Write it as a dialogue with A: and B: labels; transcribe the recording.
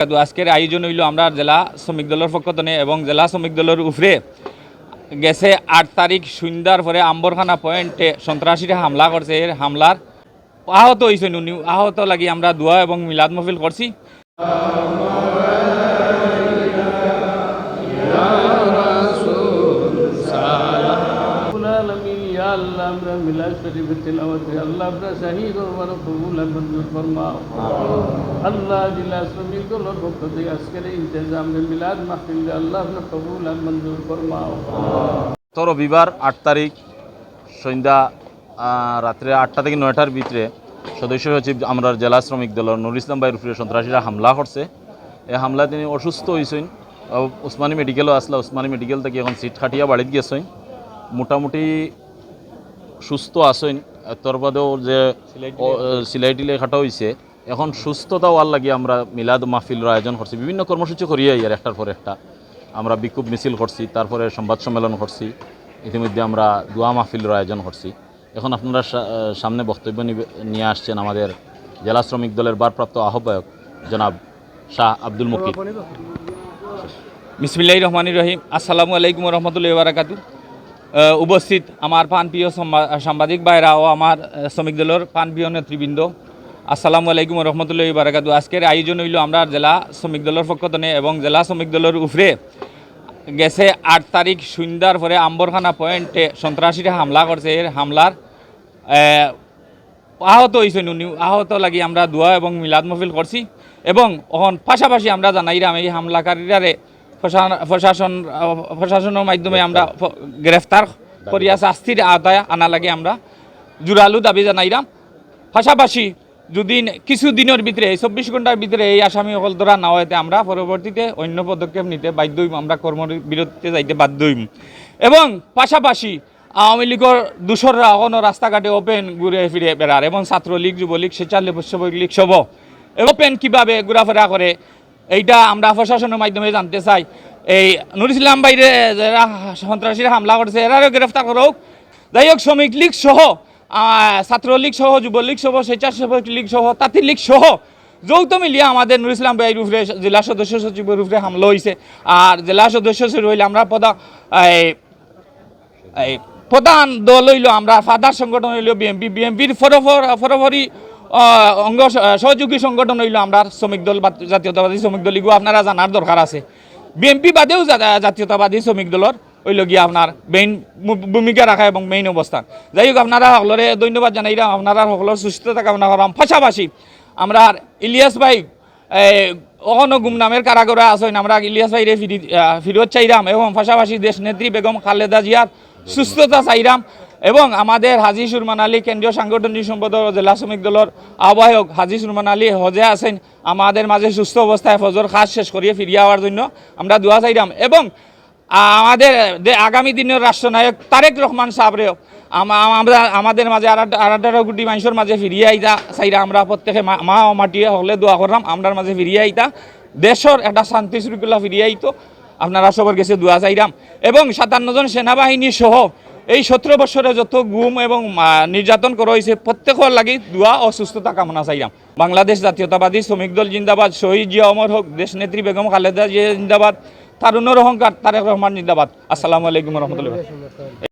A: আজকের আয়োজন হইল আমরা জেলা শ্রমিক দলের পক্ষ থেকে এবং জেলা শ্রমিক দলের উপরে গেছে আট তারিখ সন্ধ্যার পরে আম্বরখানা পয়েন্টে সন্ত্রাসীরা হামলা করছে। এর হামলার আহত হয়েছে উনি। আহত লাগি আমরা দোয়া এবং মিলাদ মহফিল করছি।
B: আলামিন ইয়া আল্লাহ আমরা মিলাদ শরীফের তিলাওয়াত করি। আল্লাহ আমরা শহীদ ওমর কবুল আর মঞ্জুর ফরমাও। আল্লাহ জেলা শ্রমিক দলের পক্ষ থেকে আজকের এই ইন্তজাম মিলাদ মাহফিল আল্লাহ আপনার কবুল আর মঞ্জুর ফরমাও।
C: তো রবিবার আট তারিখ সন্ধ্যা রাত্রে আটটা থেকে নয়টার ভিতরে সদস্য সচিব আমরা জেলা শ্রমিক দলের নুর ইসলাম ভাইয়ের উপরে সন্ত্রাসীরা হামলা করছে। এই হামলা তিনি অসুস্থ হয়েছেন উসমানী মেডিকেলও আসলা উসমানী মেডিকেল থেকে এখন সিট খাটিয়া বাড়িতে গেছেন। মোটামুটি সুস্থ আছেন। তোর বাদেও যে সিলাই টিলাই খাটা হয়েছে এখন সুস্থতা হওয়ার লাগে আমরা মিলাদ মাহফিলের আয়োজন করছি। বিভিন্ন কর্মসূচি করিয়াই আর একটার পর একটা। আমরা বিক্ষোভ মিছিল করছি তারপরে সংবাদ সম্মেলন করছি। ইতিমধ্যে আমরা দোয়া মাহফিলের আয়োজন করছি। এখন আপনারা সামনে বক্তব্য নিয়ে আসছেন আমাদের জেলা শ্রমিক দলের ভারপ্রাপ্ত আহ্বায়ক জনাব শাহ আব্দুল মুকিদ
A: বিসমিল্লাহ রহমান রহিম। আসসালামু আলাইকুম রহমতুল্লাহ বারাকাতু উপস্থিত আমার সম্বা- সাংবাদিক ভাইরা ও আমার শ্রমিক দলের প্রাণপ্রিয় নেতৃবৃন্দ। আসসালামু আলাইকুম রহমতুল্লাহ বারাকাতু আজকের আয়োজন হইল আমরা জেলা শ্রমিক দলের পক্ষতনে এবং জেলা শ্রমিক দলের উপরে গেছে আট তারিখ সন্ধ্যার পরে আম্বরখানা পয়েন্টে সন্ত্রাসীরা হামলা করছে। এর হামলার আহত হয়েছেন উনি। আহত লাগি আমরা দোয়া এবং মিলাদ মহফিল করছি। এবং অহন পাশাপাশি আমরা জানাইরাম, এই হামলাকারীরারে প্রশাসন প্রশাসনের মাধ্যমে আমরা গ্রেফতার করিয়া শাস্তির আওতায় আনা লাগে আমরা। জোরালু দাবি জানাইরাম পাশাপাশি যদি কিছু দিনের ভিতরে এই চব্বিশ ঘণ্টার ভিতরে এই আসামি সকল ধরা না হইতে আমরা পরবর্তীতে অন্য পদক্ষেপ নিতে বাধ্য হইম আমরা কর্মবিরতিতে যাইতে বাধ্য হইম। এবং পাশাপাশি আওয়ামী লীগের দূষররা এখনও রাস্তাঘাটে ওপেন ঘুরে ফিরে বেড়ার এবং ছাত্রলীগ যুবলীগ স্বেচ্ছালীগ লীগ সব ওপেন কীভাবে ঘোরাফেরা করে এইটা আমরা প্রশাসনের মাধ্যমে জানতে চাই। এই নুর ইসলাম বাইরে যারা সন্ত্রাসীরা হামলা করেছে এরাও গ্রেফতার করুক। যাই হোক, শ্রমিক লীগ সহ ছাত্রলীগ সহ, যুবলীগ সহ, স্বেচ্ছাসেবক লীগ সহ, তাঁতি লীগ সহ, যৌথ মিলিয়ে আমাদের নুর ইসলাম ভাইয়ের উপরে জেলা সদস্য সচিবের উপরে হামলা হয়েছে আর জেলা সদস্য সচিব হইলে আমরা পদা এই প্রধান দল হইল আমরা ফাদার সংগঠন হইল বিএমপি বিএমপির ফরফর অঙ্গ সহযোগী সংগঠন হইল আমরা, শ্রমিক দল জাতীয়তাবাদী শ্রমিক দল, এগুলো আপনারা জানার দরকার আছে। বিএমপি বাদেও জাতীয়তাবাদী শ্রমিক দলের হইল গিয়া আপনার মেইন ভূমিকা রাখা এবং মেইন অবস্থান। যাই হোক, আপনারা সকলরে ধন্যবাদ জানাইলাম আপনারা সকলের সুস্থতা কামনা করাম পাশাপাশি আমরা ইলিয়াস ভাই অহন গুমনামের কারাগরা আছেন, আমরা ইলিয়াস ভাইরে ফিরত চাইরাম এবং পাশাপাশি দেশ নেত্রী বেগম খালেদা জিয়ার সুস্থতা চাইরাম। এবং আমাদের হাজি সুরমান আলী কেন্দ্রীয় সাংগঠনিক সম্পাদক জেলা শ্রমিক দলের আহ্বায়ক হাজি সুরমান আলী হজে আছেন। আমাদের মাঝে সুস্থ অবস্থায় ফজর খাস শেষ করিয়ে ফিরিয়ে আওয়ার জন্য আমরা দোয়া চাইরাম। এবং আমাদের আগামী দিনের রাষ্ট্রনায়ক তারেক রহমান সাহেবরেও আমা- আমরা, আমাদের মাঝে আঠারো কোটি মানুষের মাঝে ফিরিয়ে আইতা চাইরা আমরা প্রত্যেকে মা ও মাটিয়ে হলে দোয়া করলাম। আমরার মাঝে ফিরিয়ে আইতা। দেশের একটা শান্তি শৃঙ্খলা ফিরিয়ে আইতো। আপনারা সবার গেছে দোয়া চাইরাম। এবং সাতান্ন জন সেনাবাহিনী সহ এই সতেরো বছরে যত গুম এবং নির্যাতন করা হয়েছে, প্রত্যেকের লাগে দোয়া অসুস্থতা কামনা চাইরাম। বাংলাদেশ জাতীয়তাবাদী শ্রমিক দল জিন্দাবাদ, শহীদ জিয়া অমর হোক, দেশ নেত্রী বেগম খালেদা জিয়া জিন্দাবাদ তারুণ অহংকার তারেক রহমান জিন্দাবাদ। আসসালামু আলাইকুম রহমতুল্লাহ